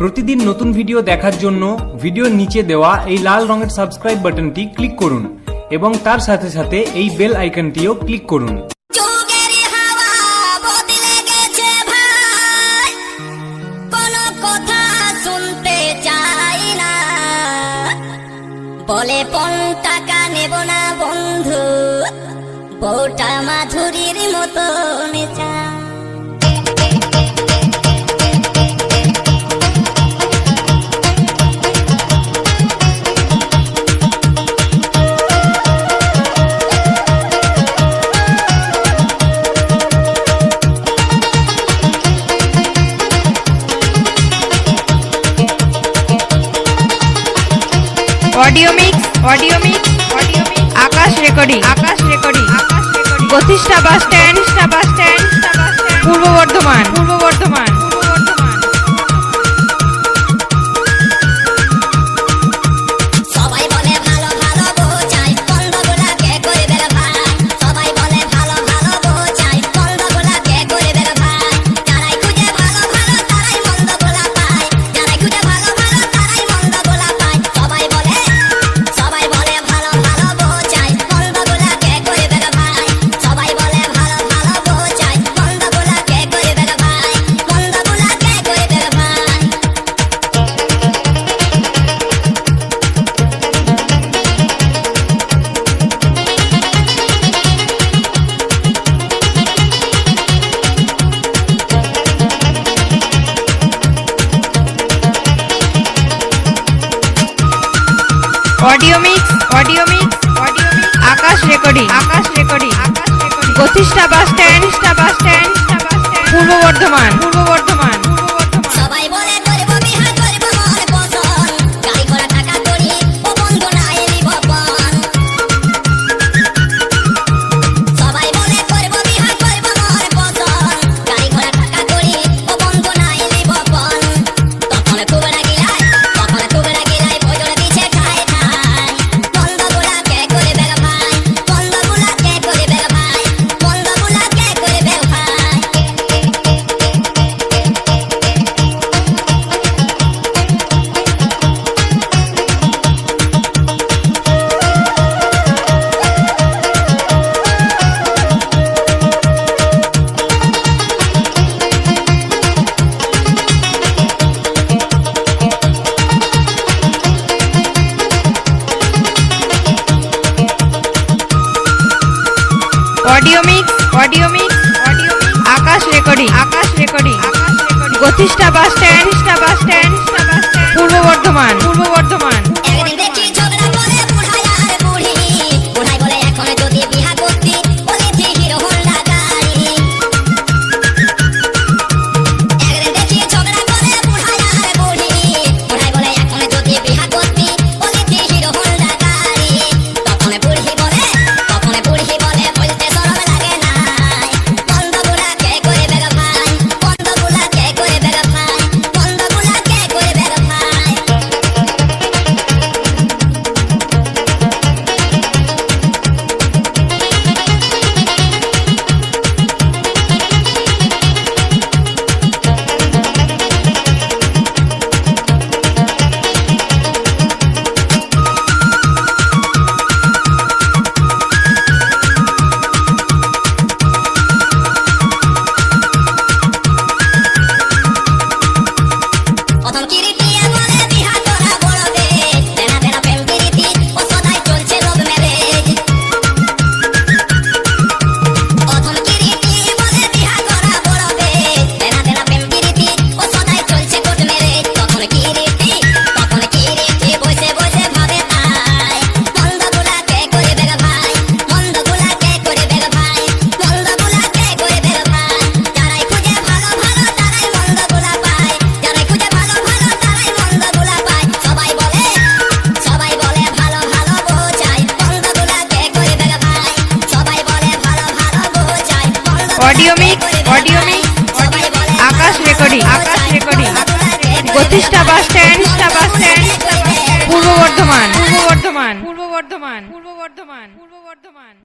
প্রতিদিন নতুন ভিডিও দেখার জন্য ভিডিওর নিচে দেওয়া এই লাল রঙের সাবস্ক্রাইব বাটনটি ক্লিক করুন এবং তার সাথে সাথে এই বেল আইকনটিও ক্লিক করুন। বলে পন টাকা নেব না বন্ধু, বউটা মাধুরীর মতো নেচা audio mix audio mix audio mix. Akash recording. Akash recording Akash recording. Pratishtha bus stand audio mix audio mix audio Akash recording Akash recording. Akash recording. Pratishtha bus stand bus stand. Purba Bardhaman. Purba Bardhaman. Audio mix audio Akash recording Akash recording গতিষ্ঠা bus stand bus stand Purba Bardhaman. Purba Bardhaman. Audio mic audio mic Akash recording Akash recording. বত্রিশটা bus stand bus stand Purba Bardhaman Purba Bardhaman Purba Bardhaman Purba Bardhaman Purba Bardhaman.